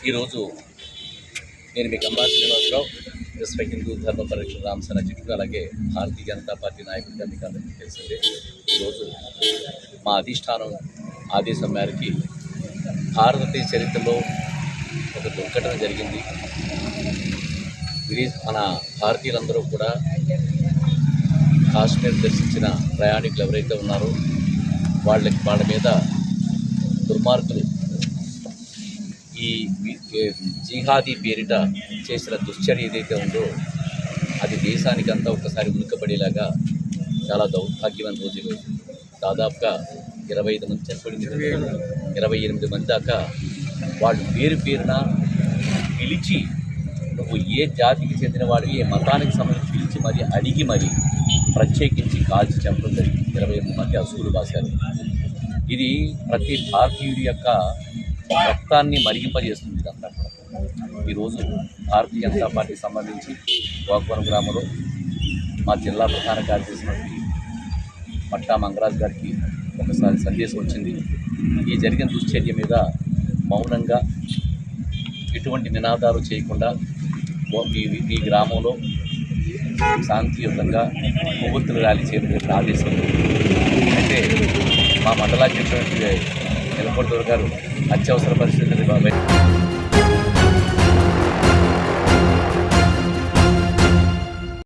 ఈరోజు నేను మీ అంబా శ్రీనివాసరావు రెస్పెక్ట్ హిందూ ధర్మ పరిరక్షణ రామసన అధ్యక్షుడు అలాగే భారతీయ జనతా పార్టీ నాయకుడిగా మీకు అందరికీ తెలిసిందే ఈరోజు మా అధిష్టానం ఆదేశం మేరకి భారతదేశ చరిత్రలో ఒక దుర్ఘటన జరిగింది. విదేశ మన భారతీయులందరూ కూడా కాశ్మీర్ దర్శించిన ప్రయాణికులు ఎవరైతే ఉన్నారో వాళ్ళకి వాళ్ళ మీద దుర్మార్గులు ఈ జిహాదీ పేరిట చేసిన దుశ్చర్య ఏదైతే ఉందో అది దేశానికి అంతా ఒక్కసారి ఉనుకపడేలాగా చాలా దౌర్భాగ్యమైన రోజులు దాదాపుగా ఇరవై ఐదు మంది చనిపోయింది ఇరవై ఎనిమిది మంది దాకా వాళ్ళు పేరు పేరున పిలిచి నువ్వు ఏ జాతికి చెందిన వాడివి ఏ మతానికి సంబంధించి పిలిచి మరి అడిగి మరి ప్రత్యేకించి కాల్చి చంపడం జరిగింది. ఇరవై ఎనిమిది మంది అసూలు భాషలు ఇది ప్రతి భారతీయుడి యొక్క రక్తాన్ని మరిగింపజేస్తుంది ఇదంతా కూడా. ఈరోజు భారతీయ జనతా పార్టీకి సంబంధించి గోకవరం గ్రామంలో మా జిల్లా ప్రధాన కార్యదర్శి పట్టా మంగరాజ్ గారికి ఒకసారి సందేశం వచ్చింది. ఈ జరిగిన దుశ్చర్య మీద మౌనంగా ఎటువంటి నినాదాలు చేయకుండా మీ మీ గ్రామంలో శాంతియుతంగా కొవ్వొత్తులు ర్యాలీ చేయడం ఆదేశం అయితే మా మండలాధ్యక్షుడు నిలకొండూరు గారు అత్యవసర పరిస్థితులు బాబాయ్